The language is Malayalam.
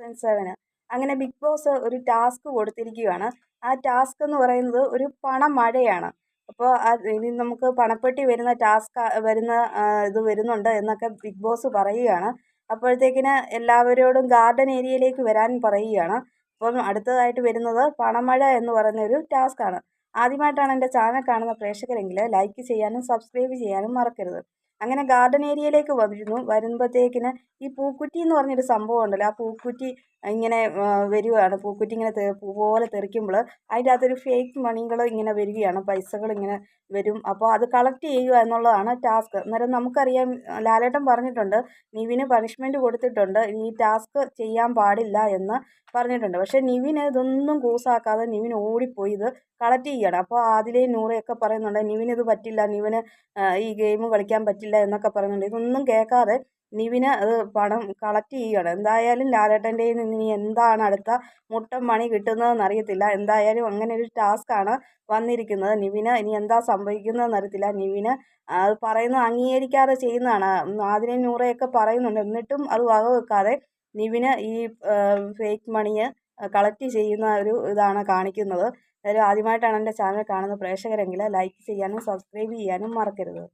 സീസൺ സെവന് അങ്ങനെ ബിഗ് ബോസ് ഒരു ടാസ്ക് കൊടുത്തിരിക്കുകയാണ്. ആ ടാസ്ക് എന്ന് പറയുന്നത് ഒരു പണമഴയാണ്. അപ്പോൾ ഇനി നമുക്ക് പണപ്പെട്ടി വരുന്ന ടാസ്ക് വരുന്ന ഇത് വരുന്നുണ്ട് എന്നൊക്കെ ബിഗ് ബോസ് പറയുകയാണ്. അപ്പോഴത്തേക്കിന് എല്ലാവരോടും ഗാർഡൻ ഏരിയയിലേക്ക് വരാൻ പറയുകയാണ്. അപ്പം അടുത്തതായിട്ട് വരുന്നത് പണമഴ എന്ന് പറയുന്ന ഒരു ടാസ്ക്കാണ് ആദ്യമായിട്ടാണ് എന്റെ ചാനൽ കാണുന്ന പ്രേക്ഷകരെങ്കിൽ ലൈക്ക് ചെയ്യാനും സബ്സ്ക്രൈബ് ചെയ്യാനും മറക്കരുത്. അങ്ങനെ ഗാർഡൻ ഏരിയയിലേക്ക് വരുന്നു. വരുമ്പോഴത്തേക്കിന് ഈ പൂക്കുറ്റി എന്ന് പറഞ്ഞൊരു സംഭവം ഉണ്ടല്ലോ. ആ പൂക്കുറ്റി ഇങ്ങനെ വരികയാണ് പൂക്കുറ്റി ഇങ്ങനെ പൂ പോലെ തെറിക്കുമ്പോൾ അതിന്റെ അകത്തൊരു ഫേക്ക് മണികൾ ഇങ്ങനെ വരികയാണ്. പൈസകൾ ഇങ്ങനെ വരും. അപ്പോൾ അത് കളക്ട് ചെയ്യുക എന്നുള്ളതാണ് ടാസ്ക് അന്നേരം നമുക്കറിയാം ലാലേട്ടൻ പറഞ്ഞിട്ടുണ്ട് നിവിന് പണിഷ്മെന്റ് കൊടുത്തിട്ടുണ്ട്. ഈ ടാസ്ക് ചെയ്യാൻ പാടില്ല എന്ന് പറഞ്ഞിട്ടുണ്ട്. പക്ഷേ നിവിന് ഇതൊന്നും കൂസാക്കാതെ നിവിൻ ഓടിപ്പോയി ഇത് കളക്ട് ചെയ്യുകയാണ്. അപ്പോൾ അതിലേ നൂറയൊക്കെ പറയുന്നുണ്ട് നിവിന് ഇത് പറ്റില്ല നിവിന് ഈ ഗെയിം കളിക്കാൻ പറ്റില്ല എന്നൊക്കെ പറയുന്നുണ്ട്. ഇതൊന്നും കേൾക്കാതെ നിവിന് അത് പണം കളക്ട് ചെയ്യുകയാണ്. എന്തായാലും ലാലേട്ടന്റെ നിന്ന് ഇനി എന്താണ് അടുത്ത മുട്ടം മണി കിട്ടുന്നതെന്ന് അറിയത്തില്ല. എന്തായാലും അങ്ങനെ ഒരു ടാസ്ക്കാണ് വന്നിരിക്കുന്നത്. നിവിന് ഇനി എന്താ സംഭവിക്കുന്നതെന്ന് അറിയത്തില്ല. നിവിന് അത് പറയുന്നത് അംഗീകരിക്കാതെ ചെയ്യുന്നതാണ്. ആദിലയും നൂറയൊക്കെ പറയുന്നുണ്ട്. എന്നിട്ടും അത് വകവെക്കാതെ നിവിന് ഈ ഫേക്ക് മണിയെ കളക്ട് ചെയ്യുന്ന ഒരു ഇതാണ് കാണിക്കുന്നത്. അതായത് ആദ്യമായിട്ടാണ് എന്റെ ചാനൽ കാണുന്ന പ്രേക്ഷകരെങ്കിൽ ലൈക്ക് ചെയ്യാനും സബ്സ്ക്രൈബ് ചെയ്യാനും മറക്കരുത്.